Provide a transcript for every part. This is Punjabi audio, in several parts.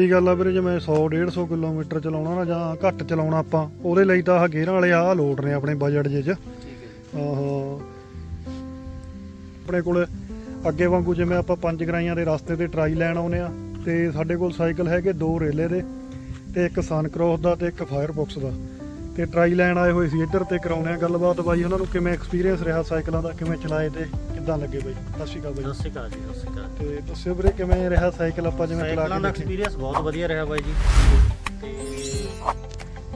ਕੀ ਗੱਲ ਆ ਵੀਰੇ ਜੇ ਮੈਂ 100 150 ਕਿਲੋਮੀਟਰ ਚਲਾਉਣਾ ਨਾ ਜਾਂ ਘੱਟ ਚਲਾਉਣਾ ਆਪਾਂ ਉਹਦੇ ਲਈ ਤਾਂ ਆਹ ਗੇਅਰਾਂ ਵਾਲੇ ਆਹ ਲੋਡ ਨੇ ਆਪਣੇ ਬਜਟ ਜੇ ਚ। ਆਹ। ਆਪਣੇ ਕੋਲ ਅੱਗੇ ਵਾਂਗੂ ਜਿਵੇਂ ਆਪਾਂ ਪੰਜ ਗਰਾਈਆਂ ਦੇ ਰਸਤੇ ਤੇ ਟਰਾਈ ਲੈਣ ਆਉਨੇ ਆ ਤੇ ਸਾਡੇ ਕੋਲ ਸਾਈਕਲ ਹੈਗੇ ਦੋ ਰੇਲੇ ਦੇ ਤੇ ਇੱਕ ਸਨ ਕ੍ਰੋਸ ਦਾ ਤੇ ਇੱਕ ਫਾਇਰਬੌਕਸ ਦਾ। ਤੇ ਟਰਾਈ ਲੈਣ ਆਏ ਹੋਏ ਸੀ ਇੱਧਰ ਤੇ ਕਰਾਉਣੇ ਆ ਗੱਲਬਾਤ ਬਾਈ ਉਹਨਾਂ ਨੂੰ ਕਿਵੇਂ ਐਕਸਪੀਰੀਅੰਸ ਰਿਹਾ ਸਾਈਕਲਾਂ ਦਾ ਕਿਵੇਂ ਚਲਾਏ ਤੇ ਕਿੱਦਾਂ ਲੱਗੇ ਬਾਈ? ਸਤਿ ਸ਼੍ਰੀ ਅਕਾਲ ਬਾਈ। ਸਤਿ ਸ਼੍ਰੀ ਅਕਾਲ ਜੀ ਤੇ ਦੱਸਿਓ ਵੀਰੇ ਕਿਵੇਂ ਰਿਹਾ ਸਾਈਕਲ ਆਪਾਂ ਜਿਵੇਂ ਚਲਾ ਸਾਈਕਲਾਂ ਕੇ ਦੇਖੇ? ਐਕਸਪੀਰੀਅੰਸ ਬਹੁਤ ਵਧੀਆ ਰਿਹਾ ਬਾਈ ਜੀ। ਤੇ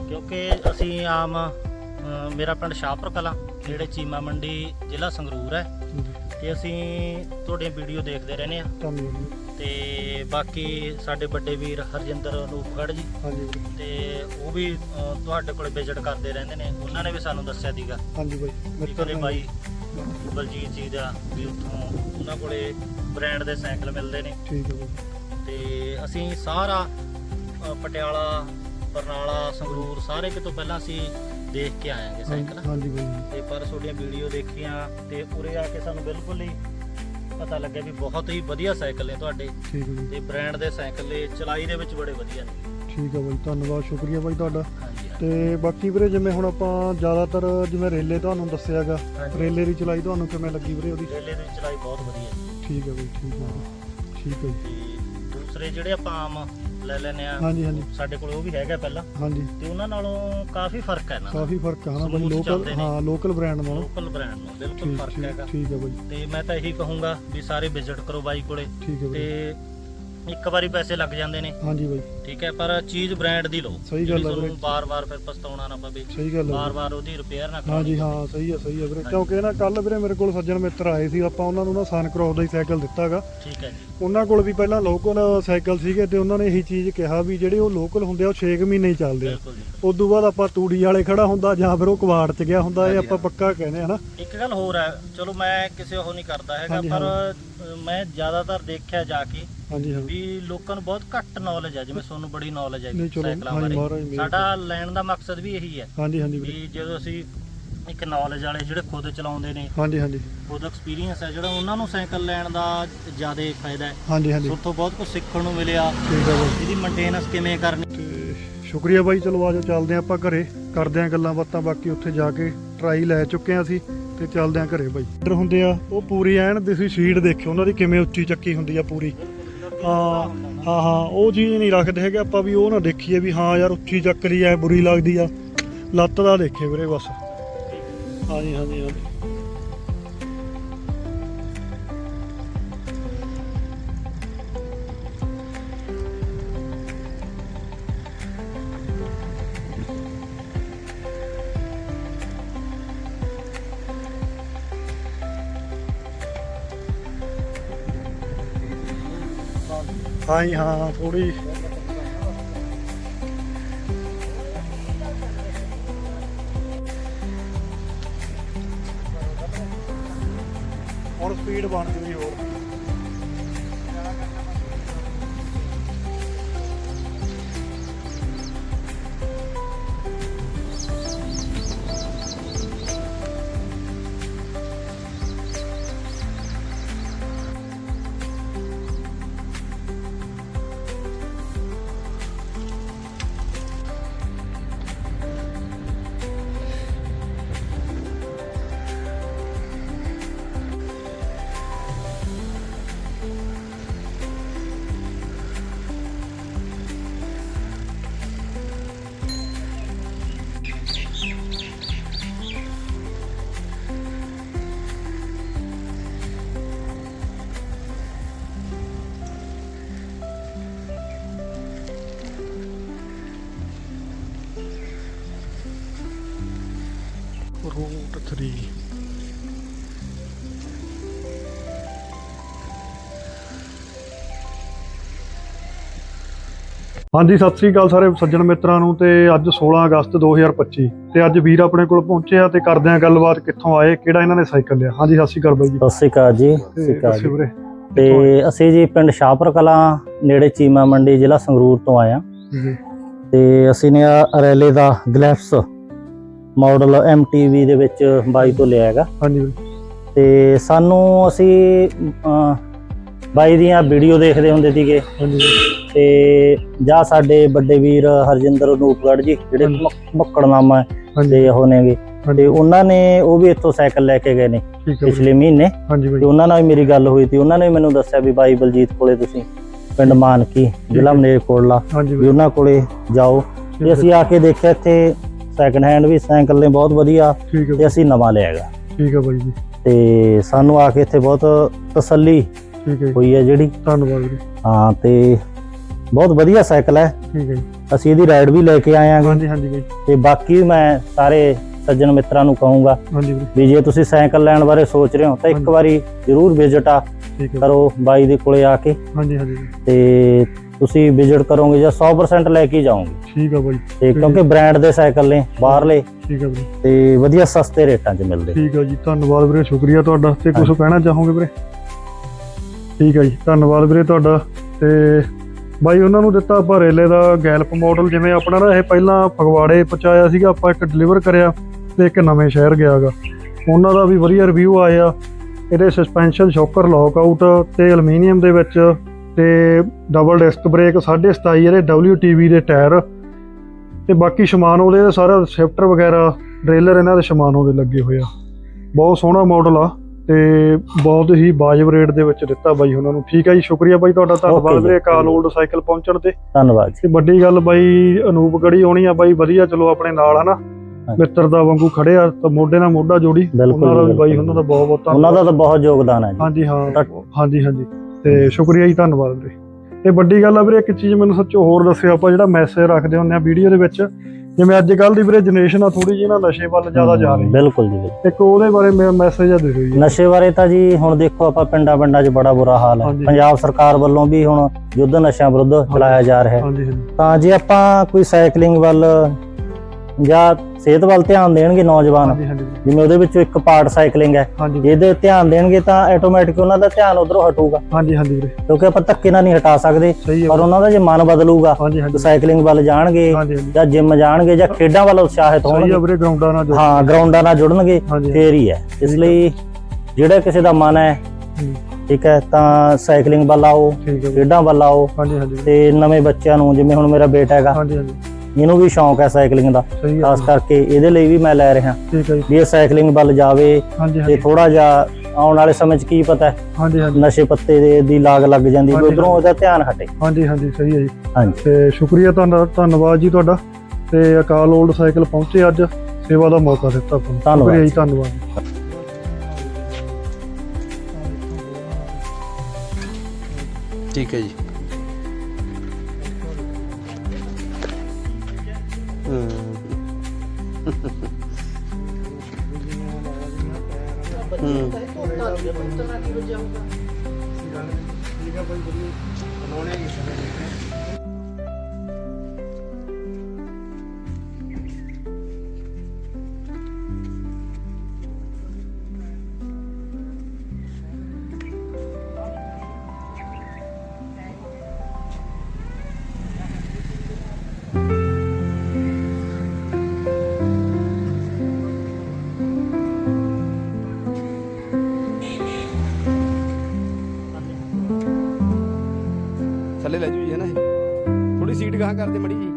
ਕਿਉਂਕਿ ਅਸੀਂ ਆਮ ਅ, ਮੇਰਾ ਪਿੰਡ ਸ਼ਾਹਪੁਰ ਕਲਾਂ ਨੇੜੇ ਚੀਮਾ ਮੰਡੀ ਜ਼ਿਲ੍ਹਾ ਸੰਗਰੂਰ ਹੈ। ਤੇ ਅਸੀਂ ਤੁਹਾਡੀਆਂ ਵੀਡੀਓ ਦੇਖਦੇ ਰਹਿੰਦੇ ਆ ਤੇ ਬਾਕੀ ਸਾਡੇ ਵੱਡੇ ਵੀਰ ਹਰਜਿੰਦਰ ਅਨੂਪਗੜ੍ਹ ਜੀ। ਹਾਂਜੀ। ਵੀਰੇ ਤੇ ਉਹ ਵੀ ਅ, ਤੁਹਾਡੇ ਕੋਲੇ ਵਿਜ਼ਿਟ ਕਰਦੇ ਰਹਿੰਦੇ ਨੇ। ਉਹਨਾਂ ਨੇ ਵੀ ਸਾਨੂੰ ਦੱਸਿਆ ਸੀਗਾ। ਹਾਂਜੀ ਬਾਈ ਕਦੇ ਨੇ। ਬਾਈ ਬਲਜੀਤ ਜੀ ਦਾ ਵੀ ਉੱਥੋਂ ਉਹਨਾਂ ਕੋਲੇ ਬ੍ਰਾਂਡ ਦੇ ਸਾਈਕਲ ਮਿਲਦੇ ਨੇ। ਠੀਕ ਹੈ ਤੇ ਅਸੀਂ ਸਾਰਾ ਅ, ਪਟਿਆਲਾ ਬਰਨਾਲਾ ਸੰਗਰੂਰ ਸਾਰੇ ਕਿਤੋਂ ਪਹਿਲਾਂ ਅਸੀਂ ਦੇਖ ਕੇ ਆਏਗੇ ਸਾਈਕਲ। ਹਾਂਜੀ ਬਾਈ ਤੇ ਪਰ ਤੁਹਾਡੀਆਂ ਵੀਡੀਓ ਦੇਖੀਆਂ ਤੇ ਉਰੇ ਆ ਕੇ ਸਾਨੂੰ ਬਿਲਕੁਲ ਹੀ ਪਤਾ ਲੱਗਿਆ ਵੀ ਬਹੁਤ ਹੀ ਵਧੀਆ ਸਾਈਕਲ ਨੇ ਤੁਹਾਡੇ। ਠੀਕ ਹੈ ਤੇ ਬ੍ਰਾਂਡ ਦੇ ਸਾਈਕਲ ਨੇ ਚਲਾਈ ਦੇ ਵਿੱਚ ਬੜੇ ਵਧੀਆ ਨੇ। ਠੀਕ ਹੈ ਬਾਈ ਧੰਨਵਾਦ ਸ਼ੁਕਰੀਆ ਬਾਈ ਤੁਹਾਡਾ। ਹਾਂਜੀ। ਤੇ ਬਾਕੀ ਵੀਰੇ ਜਿਵੇਂ ਹੁਣ ਆਪਾਂ ਜ਼ਿਆਦਾਤਰ ਜਿਵੇਂ ਰੇਲੇ ਤੁਹਾਨੂੰ ਦੱਸਿਆਗਾ ਹਾਂਜੀ। ਰੇਲੇ ਦੀ ਚਲਾਈ ਤੁਹਾਨੂੰ ਕਿਵੇਂ ਲੱਗੀ ਵੀਰੇ ਉਹਦੀ? ਰੇਲੇ ਦੀ ਚਲਾਈ ਬਹੁਤ ਵਧੀਆ ਹੈ ਠੀਕ ਹੈ ਬਾਈ ਠੀਕ ਹੈ। ਠੀਕ ਹੈ ਜੀ। ਤੇ ਦੂਸਰੇ ਜਿਹੜੇ ਆਪਾਂ ਆਮ ਲੈ ਲੈਨੇ ਆ ਹਾਂਜੀ ਹਾਂਜੀ। ਸਾਡੇ ਕੋਲ ਉਹ ਵੀ ਹੈਗਾ ਪਹਿਲਾਂ। ਹਾਂਜੀ। ਤੇ ਉਹਨਾਂ ਨਾਲੋਂ ਕਾਫੀ ਫ਼ਰਕ ਹੈ ਨਾ ਕਾਫੀ ਫ਼ਰਕ ਆ ਨਾ ਬਾਈ Smooth ਲੋਕਲ ਚੱਲਦੇ ਨੇ। ਹਾਂ ਲੋਕਲ ਬ੍ਰਾਂਡ ਨਾਲੋਂ। ਲੋਕਲ ਬ੍ਰਾਂਡ ਨੂੰ ਬਿਲਕੁਲ ਠੀਕ ਫ਼ਰਕ ਠੀਕ ਹੈਗਾ। ਠੀਕ ਹੈ ਬਾਈ। ਤੇ ਮੈਂ ਤਾਂ ਇਹੀ ਕਹੂੰਗਾ ਵੀ ਸਾਰੇ ਵਿਜ਼ਿਟ ਕਰੋ ਬਾਈ ਕੋਲੇ। ਠੀਕ ਹੈ ਬਾਈ। ਤੇ ਇੱਕ ਵਾਰੀ ਪੈਸੇ ਲੱਗ ਜਾਂਦੇ ਨੇ। ਹਾਂਜੀ ਬਾਈ। ਠੀਕ ਹੈ ਪਰ ਚੀਜ਼ ਬ੍ਰਾਂਡ ਦੀ ਲਓ। ਸਹੀ ਗੱਲ ਵੀਰੇ। ਤੁਹਾਨੂੰ ਬਾਰ-ਬਾਰ ਫਿਰ ਪਛਤਾਉਣਾ ਨਾ ਪਵੇ। ਸਹੀ ਗੱਲ ਹੈ ਬਾਰ-ਬਾਰ ਉਹਦੀ ਰਿਪੇਅਰ ਨਾ ਕਰਾਉਣੀ ਹਾਂਜੀ ਹਾਂ ਸਹੀ ਹੈ ਸਹੀ ਹੈ ਵੀਰੇ। ਕਿਉਂਕਿ ਨਾ ਕੱਲ ਵੀਰੇ ਮੇਰੇ ਕੋਲ ਸੱਜਣ ਮਿੱਤਰ ਆਏ ਸੀ। ਆਪਾਂ ਉਹਨਾਂ ਨੂੰ ਨਾ ਸਨ ਕ੍ਰੋਸ ਦਾ ਹੀ ਸਾਈਕਲ ਦਿੱਤਾਗਾ। ਠੀਕ ਹੈ ਜੀ। ਉਹਨਾਂ ਕੋਲ ਵੀ ਪਹਿਲਾਂ ਲੋਕਲ ਸਾਈਕਲ ਸੀਗੇ ਤੇ ਉਹਨਾਂ ਨੇ ਇਹੀ ਚੀਜ਼ ਕਿਹਾ ਵੀ ਜਿਹੜੇ ਉਹ ਲੋਕਲ ਹੁੰਦੇ ਆ ਉਹ 6 ਮਹੀਨੇ ਹੀ ਚੱਲਦੇ ਆ। ਬਿਲਕੁਲ ਜੀ। ਉਸ ਤੋਂ ਬਾਅਦ ਆਪਾਂ ਤੂੜੀ ਵਾਲੇ ਖੜਾ ਹੁੰਦਾ ਜਾਂ ਫਿਰ ਉਹ ਕਵਾੜ ਚ ਗਿਆ ਹੁੰਦਾ ਇਹ ਆਪਾਂ ਪੱਕਾ ਕਹਿੰਦੇ ਆ ਨਾ। ਇੱਕ ਗੱਲ ਹੋਰ ਹੈ ਚਲੋ ਮੈਂ ਕਿਸੇ ਉਹ ਨਹੀਂ ਕਰਦਾ ਹੈਗਾ ਹਾਂਜੀ, ਪਰ ਮੈਂ ਜ਼ਿਆਦਾਤਰ ਦੇਖਿਆ ਜਾ ਕੇ ਹਾਂਜੀ ਹਾਂ। ਵੀ ਲੋਕਾਂ ਨੂੰ ਬਹੁਤ ਘੱਟ ਨੌਲੇਜ ਹੈ ਜਿਵੇਂ ਤੁਹਾਨੂੰ ਬੜੀ ਨੌਲੇਜ ਹੈ ਨਹੀਂ, ਚਲੋ, ਸਾਈਕਲਾਂ ਹਾਂਜੀ, ਬਾਰੇ। ਮਹਾਰਾਜ ਮਿਹਰ ਸਾਡਾ ਲੈਣ ਦਾ ਮਕਸਦ ਵੀ ਇਹੀ ਹੈ ਹਾਂਜੀ ਹਾਂਜੀ ਵੀਰੇ ਵੀ ਜਦੋਂ ਅਸੀਂ ਇੱਕ ਨੌਲੇਜ ਵਾਲੇ ਜਿਹੜੇ ਖੁਦ ਚਲਾਉਂਦੇ ਨੇ ਹਾਂਜੀ ਹਾਂਜੀ। ਖੁਦ ਐਕਸਪੀਰੀਅੰਸ ਹੈ ਜਿਹੜਾ ਉਹਨਾਂ ਨੂੰ ਸਾਈਕਲ ਲੈਣ ਦਾ ਜ਼ਿਆਦਾ ਫਾਇਦਾ ਹੈ। ਹਾਂਜੀ ਹਾਂਜੀ। ਉੱਥੋਂ ਬਹੁਤ ਕੁਝ ਸਿੱਖਣ ਨੂੰ ਮਿਲਿਆ। ਠੀਕ ਹੈ ਬਾਈ ਇਹਦੀ ਮੇਨਟੇਨੈਂਸ ਕਿਵੇਂ ਕਰਨੀ? ਤੇ ਸ਼ੁਕਰੀਆ ਬਾਈ ਚਲੋ ਆਜੋ ਚੱਲਦੇ ਹਾਂ ਆਪਾਂ ਘਰੇ। ਕਰਦੇ ਆਂ ਗੱਲਾਂ ਬਾਤਾਂ ਬਾਕੀ ਉੱਥੇ ਜਾ ਕੇ ਟਰਾਈ ਲੈ ਚੁੱਕੇ ਆਂ ਅਸੀਂ। ਤੇ ਚੱਲਦੇ ਆਂ ਘਰੇ ਬਾਈ। ਇੱਧਰ ਹੁੰਦੇ ਆ, ਉਹ ਪੂਰੀ ਐਨ ਤੁਸੀਂ ਸ਼ੀਟ ਦੇਖਿਓ, ਉਹਨਾਂ ਦੀ ਕਿਵੇਂ ਉੱਚੀ ਚੱਕੀ ਹੁੰਦੀ ਆ ਪੂਰੀ। ਹਾਂ ਹਾਂ ਹਾਂ, ਉਹ ਚੀਜ਼ ਨਹੀਂ ਰੱਖਦੇ ਹੈਗੇ ਆਪਾਂ ਵੀ, ਉਹ ਨਾ ਦੇਖੀਏ ਵੀ ਹਾਂ ਯਾਰ ਉੱਚੀ ਚੱਕਰੀ ਐ, ਬੁਰੀ ਲੱਗਦੀ ਆ। ਲੱਤ ਦਾ ਦੇਖੇ ਵੀਰੇ ਬਸ। ਹਾਂਜੀ ਹਾਂਜੀ ਹਾਂਜੀ। ਹਾਂਜੀ ਹਾਂ ਥੋੜੀ ਹੁਣ ਸਪੀਡ ਬਣ ਜੂਗੀ ਹੋਰ। ਰੂਟ 3 ਹਾਂਜੀ ਸਤਿ ਸ੍ਰੀ ਅਕਾਲ ਸਾਰੇ ਸੱਜਣ ਮਿੱਤਰਾਂ ਨੂੰ ਤੇ ਅੱਜ 16 ਅਗਸਤ 2025 ਤੇ ਅੱਜ ਵੀਰ ਆਪਣੇ ਕੋਲ ਪਹੁੰਚੇ ਆ ਤੇ ਕਰਦੇ ਆ ਗੱਲਬਾਤ ਕਿੱਥੋਂ ਆਏ ਕਿਹੜਾ ਇਹਨਾਂ ਨੇ ਸਾਈਕਲ ਲਿਆ? ਹਾਂਜੀ ਸਤਿ ਸ੍ਰੀ ਅਕਾਲ ਬਾਈ ਜੀ। ਸਤਿ ਸ਼੍ਰੀ ਅਕਾਲ ਜੀ ਸਤਿ ਤੇ ਸ਼੍ਰੀ ਅਕਾਲ ਜੀ। ਤੇ ਅਸੀਂ ਜੀ ਪਿੰਡ ਸ਼ਾਹਪੁਰ ਕਲਾਂ ਨੇੜੇ ਚੀਮਾ ਮੰਡੀ ਜ਼ਿਲ੍ਹਾ ਸੰਗਰੂਰ ਤੋਂ ਆਏ ਹਾਂ ਜੀ। ਤੇ ਅਸੀਂ ਨੇ ਰੈਲੇ ਦਾ ਗਲੈਫਸ ਮਾਡਲ MTV ਦੇ ਵਿੱਚ ਬਾਈ ਤੋਂ ਲਿਆ ਹੈਗਾ। ਹਾਂਜੀ ਤੇ ਸਾਨੂੰ ਅਸੀਂ ਅਹ, ਬਾਈ ਦੀਆਂ ਵੀਡੀਓ ਦੇਖਦੇ ਹੁੰਦੇ ਸੀਗੇ। ਹਾਂਜੀ ਤੇ ਜਾਂ ਸਾਡੇ ਵੱਡੇ ਵੀਰ ਹਰਜਿੰਦਰ ਅਨੂਪਗੜ੍ਹ ਜੀ ਜਿਹੜੇ ਹਾਂਜੀ। ਮੱਕ- ਮੱਕੜਨਾਮਾ ਹਾਂਜੀ। ਦੇ ਉਹ ਨੇਗੇ। ਹਾਂਜੀ। ਤੇ ਉਹਨਾਂ ਨੇ ਉਹ ਵੀ ਇੱਥੋਂ ਸਾਈਕਲ ਲੈ ਕੇ ਗਏ ਨੇ ਠੀਕ ਹੈ ਪਿਛਲੇ ਮਹੀਨੇ। ਹਾਂਜੀ ਬਾਈ ਤੇ ਉਹਨਾਂ ਨਾਲ ਵੀ ਮੇਰੀ ਗੱਲ ਹੋਈ ਸੀ। ਉਹਨਾਂ ਨੇ ਮੈਨੂੰ ਦੱਸਿਆ ਵੀ ਬਾਈ ਬਲਜੀਤ ਕੋਲੇ ਤੁਸੀਂ ਪਿੰਡ ਮਾਨਕੀ ਜ਼ਿਲ੍ਹਾ ਮਲੇਰਕੋਟਲਾ ਹਾਂਜੀ ਵੀ ਬਾਈ ਉਹਨਾਂ ਕੋਲੇ ਜਾਓ। ਤੇ ਅਸੀਂ ਆ ਕੇ ਦੇਖਿਆ ਇੱਥੇ ਸੈਕੰਡ ਹੈਂਡ ਵੀ ਸਾਈਕਲ ਨੇ ਬਹੁਤ ਵਧੀਆ ਠੀਕ ਹੈ ਤੇ ਅਸੀਂ ਨਵਾਂ ਲਿਆਗਾ ਠੀਕ ਹੈ ਬਾਈ ਜੀ। ਤੇ ਸਾਨੂੰ ਆ ਕੇ ਇੱਥੇ ਬਹੁਤ ਤਸੱਲੀ ਠੀਕ ਹੈ ਜੀ। ਹੋਈ ਹੈ ਜਿਹੜੀ। ਧੰਨਵਾਦ ਵੀਰੇ ਹਾਂ ਤੇ ਬਹੁਤ ਵਧੀਆ ਸਾਈਕਲ ਹੈ। ਠੀਕ ਹੈ ਜੀ। ਅਸੀਂ ਇਹਦੀ ਰਾਈਡ ਵੀ ਲੈ ਕੇ ਆਏ ਆਂਗੇ ਹਾਂਜੀ ਹਾਂਜੀ ਬਾਈ। ਤੇ ਬਾਕੀ ਮੈਂ ਸਾਰੇ ਸੱਜਣ ਮਿੱਤਰਾਂ ਨੂੰ ਕਹੂੰਗਾ ਵੀ ਜੇ ਤੁਸੀਂ ਸਾਈਕਲ ਲੈਣ ਬਾਰੇ ਸੋਚ ਰਹੇ ਹੋ ਤਾਂ ਇੱਕ। ਵਾਰੀ ਜ਼ਰੂਰ ਵਿਜ਼ਿਟ ਆ ਹੈ ਕਰੋ ਬਾਈ। ਦੇ ਕੋਲੇ ਆ ਕੇ। ਹਾਂਜੀ ਹਾਂਜੀ ਤੇ ਤੁਸੀਂ ਵਿਜ਼ਿਟ ਕਰੋਗੇ ਜਾਂ 100% ਲੈ ਕੇ ਜਾਓਗੇ। ਠੀਕ ਹੈ ਬਾਈ। ਤੇ ਕਿਉਂਕਿ ਬ੍ਰਾਂਡ ਦੇ ਸਾਈਕਲ ਨੇ ਬਾਹਰਲੇ। ਠੀਕ ਹੈ ਵੀਰੇ। ਤੇ ਵਧੀਆ ਸਸਤੇ ਰੇਟਾਂ 'ਚ ਮਿਲਦੇ ਠੀਕ ਹੈ ਜੀ ਧੰਨਵਾਦ ਵੀਰੇ ਸ਼ੁਕਰੀਆ ਤੁਹਾਡਾ। ਤੇ ਕੁਝ ਕਹਿਣਾ ਚਾਹੋਗੇ ਵੀਰੇ? ਠੀਕ ਹੈ ਜੀ ਧੰਨਵਾਦ ਵੀਰੇ ਤੁਹਾਡਾ। ਤੇ ਬਾਈ ਉਹਨਾਂ ਨੂੰ ਦਿੱਤਾ ਆਪਾਂ ਰੇਲੇ ਦਾ ਗੈਲਪ ਮਾਡਲ ਜਿਵੇਂ ਆਪਣਾ ਨਾ ਇਹ ਪਹਿਲਾਂ ਫਗਵਾੜੇ ਪਹੁੰਚਾਇਆ ਸੀਗਾ ਆਪਾਂ ਇੱਕ ਡਿਲੀਵਰ ਕਰਿਆ ਤੇ ਇੱਕ ਨਵੇਂ ਸ਼ਹਿਰ ਗਿਆਗਾ ਉਹਨਾਂ ਦਾ ਵੀ ਵਧੀਆ ਰਿਵਿਊ ਆਇਆ। ਇਹਦੇ ਸਸਪੈਂਸ਼ਨ ਸ਼ੌਕਰ ਲੌਕ ਆਊਟ ਤੇ ਐਲੂਮੀਨੀਅਮ ਦੇ ਵਿੱਚ ਤੇ ਡਬਲ ਡਿਸਕ ਬ੍ਰੇਕ 27.5 ਇਹਦੇ WTV ਦੇ ਟਾਇਰ ਤੇ ਬਾਕੀ ਸਮਾਨ ਉਹਦੇ ਦਾ ਸਾਰਾ ਸ਼ਿਫਟਰ ਵਗੈਰਾ ਟ੍ਰੇਲਰ ਇਹਨਾਂ ਦੇ ਸਮਾਨ ਉਹਦੇ ਲੱਗੇ ਹੋਏ ਆ। ਬਹੁਤ ਸੋਹਣਾ ਮਾਡਲ ਆ ਤੇ ਬਹੁਤ ਹੀ ਵਾਜਬ ਰੇਟ ਦੇ ਵਿੱਚ ਦਿੱਤਾ ਬਾਈ ਉਹਨਾਂ ਨੂੰ। ਠੀਕ ਹੈ ਜੀ ਸ਼ੁਕਰੀਆ ਬਾਈ ਤੁਹਾਡਾ ਧੰਨਵਾਦ। ਵੀਰੇ ਕਾਲ 올ਡ ਸਾਈਕਲ ਪਹੁੰਚਣ ਤੇ। ਧੰਨਵਾਦ ਜੀ। ਤੇ ਵੱਡੀ ਗੱਲ ਬਾਈ ਅਨੂਪ ਗੜੀ ਆਉਣੀ ਆ ਬਾਈ ਵਧੀਆ ਚਲੋ ਆਪਣੇ ਨਾਲ ਹਨਾ। ਮਿੱਤਰ ਦਾ ਵਾਂਗੂ ਖੜੇ ਆ ਤਾਂ ਮੋਢੇ ਨਾਲ ਮੋਢਾ ਜੋੜੀ। ਉਹਨਾਂ ਦਾ ਵੀ ਬਾਈ। ਉਹਨਾਂ ਦਾ ਬਹੁਤ ਬਹੁਤ ਉਹਨਾਂ ਦਾ ਤਾਂ ਬਹੁਤ ਯੋਗਦਾਨ ਹੈ ਜੀ। ਹਾਂਜੀ ਹਾਂ ਹਾਂਜੀ ਹਾਂਜੀ। ਤੇ ਸ਼ੁਕਰੀਆ ਜੀ ਧੰਨਵਾਦ ਵੀਰੇ। ਤੇ ਵੱਡੀ ਗੱਲ ਆ ਵੀਰੇ ਇੱਕ ਚੀਜ਼ ਮੈਨੂੰ ਸੱਚੋ ਹੋਰ ਦੱਸਿਓ ਆਪਾਂ ਜਿਹੜਾ ਮੈਸੇਜ ਰੱਖਦੇ ਹੁੰਦੇ ਆ ਵੀਡੀਓ ਦੇ ਵਿੱਚ ਜਿਵੇਂ ਅੱਜ ਕੱਲ ਦੀ ਵੀਰੇ ਜਨਰੇਸ਼ਨ ਆ ਥੋੜੀ ਜਿਹੀ ਨਾ ਨਸ਼ੇ ਵੱਲ ਜ਼ਿਆਦਾ ਜਾ ਰਹੀ ਬਿਲਕੁਲ ਜੀ। ਇੱਕ ਉਹਦੇ ਬਾਰੇ ਮੈਂ ਮੈਸੇਜ ਆ ਦਿਓ ਜੀ। ਨਸ਼ੇ ਬਾਰੇ ਤਾਂ ਜੀ ਹੁਣ ਦੇਖੋ ਆਪਾਂ ਪਿੰਡਾਂ ਪਿੰਡਾਂ 'ਚ ਬੜਾ ਬੁਰਾ ਹਾਲ ਹੈ। ਪੰਜਾਬ ਸਰਕਾਰ ਵੱਲੋਂ ਵੀ ਹੁਣ ਯੁੱਧ ਨਸ਼ਿਆਂ ਵਿਰੁੱਧ ਚਲਾਇਆ ਜਾ ਰਿਹਾ। ਹੈ ਤਾਂ ਜੇ ਆਪਾਂ ਕੋਈ ਸਾਈਕਲਿੰਗ ਵੱਲ ਜਾਂ ਸਿਹਤ ਵੱਲ ਧਿਆਨ ਦੇਣਗੇ ਨੌਜਵਾਨ। ਜਿਵੇਂ ਉਹਦੇ ਵਿੱਚੋਂ ਇੱਕ ਪਾਰਟ ਸਾਈਕਲਿੰਗ ਹੈ। ਹਾਂਜੀ। ਜੇ ਇਹਦੇ ਧਿਆਨ ਦੇਣਗੇ ਤਾਂ ਆਟੋਮੈਟਿਕ ਉਹਨਾਂ ਦਾ ਧਿਆਨ ਉਧਰੋਂ ਹਟੂਗਾ। ਹਾਂਜੀ ਹਾਂਜੀ ਵੀਰੇ। ਕਿਉਂਕਿ ਆਪਾਂ ਧੱਕੇ ਨਾਲ ਨਹੀਂ ਹਟਾ ਸਕਦੇ ਪਰ ਉਹਨਾਂ ਦਾ ਜੇ ਮਨ ਬਦਲੂਗਾ ਸਾਈਕਲਿੰਗ ਵੱਲ ਜਾਣਗੇ ਜਾਂ ਜਿਮ ਜਾਣਗੇ ਜਾਂ ਖੇਡਾਂ ਵੱਲ ਉਤਸ਼ਾਹਿਤ ਹੋਣਗੇ। ਵੀਰੇ ਗਰਾਊਂਡਾਂ ਨਾਲ ਜੁੜ ਹਾਂ ਗਰਾਊਂਡਾਂ ਨਾਲ ਜੁੜਨਗੇ ਫੇਰ ਹੀ ਹੈ। ਇਸ ਲਈ ਜਿਹੜਾ ਕਿਸੇ ਦਾ ਮਨ ਹੈ ਠੀਕ ਹੈ ਤਾਂ ਸਾਈਕਲਿੰਗ ਵੱਲ ਆਓ। ਖੇਡਾਂ ਵੱਲ ਆਓ। ਤੇ ਨਵੇਂ ਬੱਚਿਆਂ ਨੂੰ ਜਿਵੇਂ ਹੁਣ ਮੇਰਾ ਬੇਟਾ ਹੈਗਾ ਹਾਂਜੀ ਹਾਂਜੀ। ਇਹਨੂੰ ਵੀ ਸ਼ੌਂਕ ਹੈ ਸਾਈਕਲਿੰਗ ਦਾ ਸਹੀ ਖਾਸ ਕਰਕੇ ਇਹਦੇ ਲਈ ਵੀ ਮੈਂ ਲੈ ਰਿਹਾ। ਠੀਕ ਹੈ ਜੀ। ਵੀ ਇਹ ਸਾਈਕਲਿੰਗ ਵੱਲ ਜਾਵੇ ਹਾਂਜੀ ਤੇ ਹਾਂਜੀ। ਥੋੜਾ ਜਿਹਾ ਆਉਣ ਵਾਲੇ ਸਮੇਂ 'ਚ ਕੀ ਪਤਾ ਹੈ ਹਾਂਜੀ ਹਾਂਜੀ। ਨਸ਼ੇ ਪੱਤੇ ਦੇ ਦੀ ਲਾਗ ਲੱਗ ਜਾਂਦੀ ਵੀ ਹਾਂਜੀ, ਉਧਰੋਂ ਉਹਦਾ ਧਿਆਨ ਹਟੇ। ਹਾਂਜੀ ਹਾਂਜੀ ਸਹੀ ਹੈ ਜੀ। ਹਾਂਜੀ। ਤੇ ਸ਼ੁਕਰੀਆ ਧੰਨ- ਧੰਨਵਾਦ ਜੀ ਤੁਹਾਡਾ। ਤੇ ਅਕਾਲ 올ਡ ਸਾਈਕਲ ਪਹੁੰਚੇ ਅੱਜ। ਸੇਵਾ ਦਾ ਮੌਕਾ ਦਿੱਤਾ ਆਪਾਂ ਨੂੰ ਧੰਨਵਾਦ ਸ਼ੁਕਰੀਆ ਜੀ। ਧੰਨਵਾਦ ਠੀਕ ਹੈ ਜੀ। ਹੂੰ। ਥੱਲੇ ਲੈ ਜੂ ਜੀ ਹੈ ਨਾ ਇਹ? ਥੋੜੀ ਸੀਟ ਗਾਹ ਕਰਦੇ ਮੜੀ ਜੀ